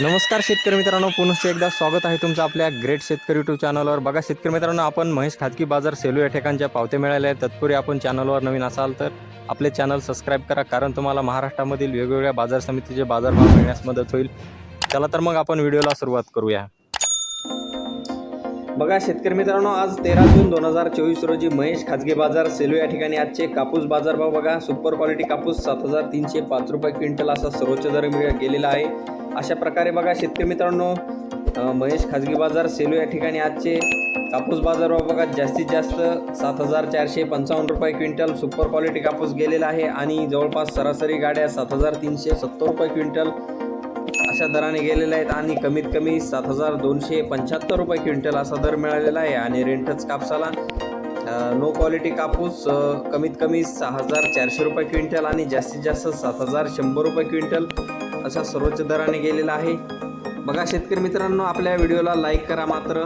नमस्कार शेतकरी मित्रांनो पुनश्च एकदा स्वागत आहे तुमचं आपल्या ग्रेट शेतकरी यूट्यूब चॅनलवर. बघा शेतकरी मित्रांनो आपण महेश खाजगी बाजार सेलू या ठिकाणच्या पावते मिळाल्या आहेत. तत्पूर्वी आपण चॅनलवर नवीन असाल तर आपले चॅनल सबस्क्राईब करा कारण तुम्हाला महाराष्ट्रामधील वेगवेगळ्या बाजार समितीचे बाजारभाव मिळण्यास मदत होईल. चला तर मग आपण व्हिडिओला सुरुवात करूया. बघा शेतकरी मित्रांनो आज तेरा जून दोन हजार चोवीस रोजी महेश खाजगी बाजार सेलू या ठिकाणी आजचे कापूस बाजारभाव बघा. सुपर क्वालिटी कापूस सात हजार तीनशे पाच रुपये क्विंटल असा सर्वोच्च दर गेलेला आहे. अशा प्रकारे बघा शेतकरी मित्रांनो महेश खाजगी बाजार सेलू या ठिकाणी आजचे कापूस बाजारभाव बघा जास्तीत जास्त सात हजार चारशे पंचावन्न रुपये क्विंटल सुपर क्वालिटी कापूस गेलेला आहे. आणि जवळपास सरासरी गाड्या सात हजार तीनशे सत्तर रुपये क्विंटल अशा दराने गेलेले आहेत आणि कमीत कमी सात हजार दोनशे पंच्याहत्तर रुपये क्विंटल असा दर मिळालेला आहे आणि रेंटच कापसाला नो क्वालिटी कापूस कमीत कमी सहा हजार चारशे रुपये क्विंटल आणि जास्तीत जास्त सात हजार शंभर रुपये क्विंटल असा सर्वोच्च दराने गेलेला आहे. बघा शेतकरी मित्रांनो आपल्या व्हिडिओला लाईक करा मात्र.